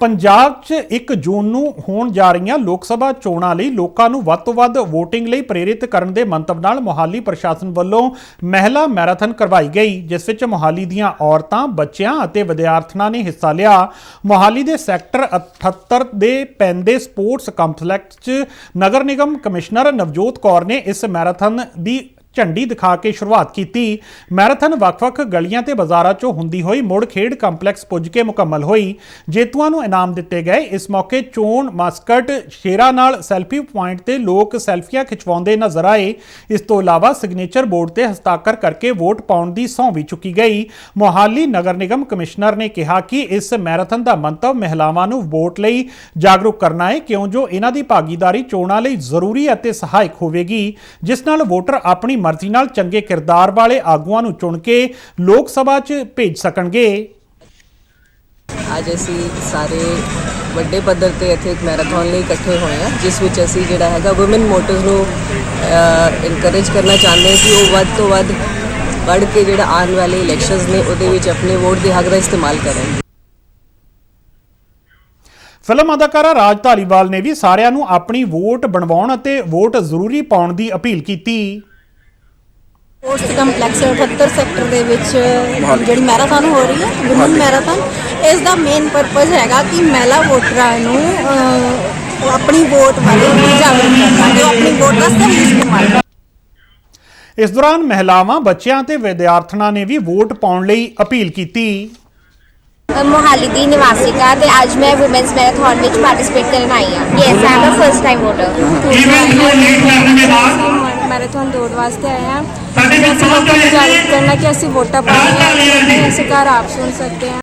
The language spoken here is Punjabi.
ਪੰਜਾਬ 'ਚ 1 ਜੂਨ ਨੂੰ ਹੋਣ ਜਾ ਰਹੀਆਂ ਲੋਕ ਸਭਾ ਚੋਣਾਂ ਲਈ ਲੋਕਾਂ ਨੂੰ ਵੱਧ ਤੋਂ ਵੱਧ VOTING ਲਈ ਪ੍ਰੇਰਿਤ ਕਰਨ ਦੇ ਮੰਤਵ ਨਾਲ ਮੋਹਾਲੀ ਪ੍ਰਸ਼ਾਸਨ ਵੱਲੋਂ ਮਹਿਲਾ ਮੈਰਾਥਨ ਕਰਵਾਈ ਗਈ, ਜਿਸ ਵਿੱਚ ਮੋਹਾਲੀ ਦੀਆਂ ਔਰਤਾਂ, ਬੱਚਿਆਂ ਅਤੇ ਵਿਦਿਆਰਥਣਾਂ ਨੇ ਹਿੱਸਾ ਲਿਆ। ਮੋਹਾਲੀ ਦੇ ਸੈਕਟਰ 78 ਦੇ ਪੈਂਦੇ ਸਪੋਰਟਸ ਕੰਪਲੈਕਸ 'ਚ ਨਗਰ ਨਿਗਮ ਕਮਿਸ਼ਨਰ ਨਵਜੋਤ ਕੌਰ ਨੇ ਇਸ ਮੈਰਾਥਨ ਦੀ ਝੰਡੀ ਦਿਖਾ ਕੇ ਸ਼ੁਰੂਆਤ ਕੀਤੀ। ਮੈਰਾਥਨ ਵੱਖ-ਵੱਖ ਗਲੀਆਂ ਤੇ ਬਾਜ਼ਾਰਾਂ 'ਚੋਂ ਹੁੰਦੀ ਹੋਈ ਮੁੜ ਖੇਡ ਕੰਪਲੈਕਸ ਪੁੱਜ ਕੇ ਮੁਕੰਮਲ ਹੋਈ। ਜੇਤੂਆਂ ਨੂੰ ਇਨਾਮ ਦਿੱਤੇ ਗਏ। ਇਸ ਮੌਕੇ ਚੋਣ, ਮਾਸਕਟ, ਸ਼ੇਰਾ ਨਾਲ ਸੈਲਫੀ ਪੁਆਇੰਟ ਤੇ ਲੋਕ ਸੈਲਫੀਆਂ ਖਿਚਵਾਉਂਦੇ ਨਜ਼ਰ ਆਏ। ਇਸ ਤੋਂ ਇਲਾਵਾ ਸਿਗਨੇਚਰ ਬੋਰਡ ਤੇ ਹਸਤਾਖਰ ਕਰਕੇ ਵੋਟ ਪਾਉਣ ਦੀ ਸਹੁੰ ਵੀ ਚੁੱਕੀ ਗਈ। ਮੋਹਾਲੀ ਨਗਰ ਨਿਗਮ ਕਮਿਸ਼ਨਰ ਨੇ ਕਿਹਾ ਕਿ ਇਸ ਮੈਰਾਥਨ ਦਾ ਮੰਤਵ ਮਹਿਲਾਵਾਂ ਨੂੰ ਵੋਟ ਲਈ ਜਾਗਰੂਕ ਕਰਨਾ ਹੈ, ਕਿਉਂ ਜੋ ਇਹਨਾਂ ਦੀ ਭਾਗੀਦਾਰੀ ਚੋਣਾਂ ਲਈ ਜ਼ਰੂਰੀ ਅਤੇ ਸਹਾਇਕ ਹੋਵੇਗੀ, ਜਿਸ ਨਾਲ ਵੋਟਰ ਆਪਣੀ ਮਰਜ਼ੀ ਨਾਲ ਚੰਗੇ ਕਿਰਦਾਰ ਵਾਲੇ ਆਗੂਆਂ ਨੂੰ ਚੁਣ ਕੇ ਲੋਕ ਸਭਾ 'ਚ ਭੇਜ ਸਕਣਗੇ। ਅੱਜ ਅਸੀਂ ਸਾਰੇ ਵੱਡੇ ਪੱਧਰ ਤੇ ਇੱਥੇ ਇੱਕ ਮੈਰਾਥਨ ਲਈ ਇਕੱਠੇ ਹੋਏ ਹਾਂ ਜਿਸ ਵਿੱਚ ਅਸੀਂ ਜਿਹੜਾ ਹੈਗਾ ਔਮਨ ਮੋਟਰਸ ਨੂੰ ਇਨਕਰੇਜ ਕਰਨਾ ਚਾਹੁੰਦੇ ਹਾਂ ਕਿ ਉਹ ਵੱਧ ਤੋਂ ਵੱਧ ਵੱਧ ਕੇ ਜਿਹੜਾ ਆਉਣ ਵਾਲੇ ਇਲੈਕਸ਼ਨਸ ਨੇ ਉਹਦੇ ਵਿੱਚ ਆਪਣੇ ਵੋਟ ਦੇ ਹੱਕ ਦਾ ਇਸਤੇਮਾਲ ਕਰਨ। ਫਿਲਮ ਅਦਾਕਾਰਾ ਰਾਜ ਧਾਲੀਵਾਲ ਨੇ ਵੀ ਸਾਰਿਆਂ ਨੂੰ ਆਪਣੀ ਵੋਟ ਬਣਵਾਉਣ ਅਤੇ ਵੋਟ ਜ਼ਰੂਰੀ ਪਾਉਣ ਦੀ ਅਪੀਲ ਕੀਤੀ। ਸਪੋਰਟਸ ਕੰਪਲੈਕਸ 78 ਸੈਕਟਰ ਦੇ ਵਿੱਚ ਜਿਹੜੀ ਮੈਰਾਥਨ ਹੋ ਰਹੀ ਹੈ ਵਿਮਨ ਮੈਰਾਥਨ ਇਸ ਦਾ ਮੇਨ ਪਰਪਸ ਹੈਗਾ ਕਿ ਮਹਿਲਾ ਵੋਟਰਾਂ ਨੂੰ ਆਪਣੀ ਵੋਟ ਬਾਰੇ ਜਾਗਰੂਕ ਕਰਨਾ ਉਹ ਆਪਣੀ ਵੋਟ ਦਾ ਸਹੀ ਇਸਤੇਮਾਲ ਇਸ ਦੌਰਾਨ ਮਹਿਲਾਵਾਂ ਬੱਚਿਆਂ ਤੇ ਵਿਦਿਆਰਥਣਾਂ ਨੇ ਵੀ ਵੋਟ ਪਾਉਣ ਲਈ ਅਪੀਲ ਕੀਤੀ। ਮੋਹਾਲੀ ਦੀ ਨਿਵਾਸਿਕਾ ਤੇ ਅੱਜ ਮੈਂ ਔਮਨਸ ਮੈਰਾਥਨ ਵਿੱਚ ਪਾਰਟਿਸਿਪੇਟ ਕਰਨ ਆਈ ਹਾਂ। Yes I am a first time voter marathon ਦੌੜ ਵਾਸਤੇ ਆਏ ਹਾਂ। ਅਸੀਂ ਲੋਕਾਂ ਨੂੰ ਜਾਗਰੂਕ ਕਰਨਾ ਕਿ ਅਸੀਂ ਵੋਟਾਂ ਪਾਉਣੀਆਂ ਅਸੀਂ ਘਰ ਆਪ ਸੁਣ ਸਕਦੇ ਹਾਂ।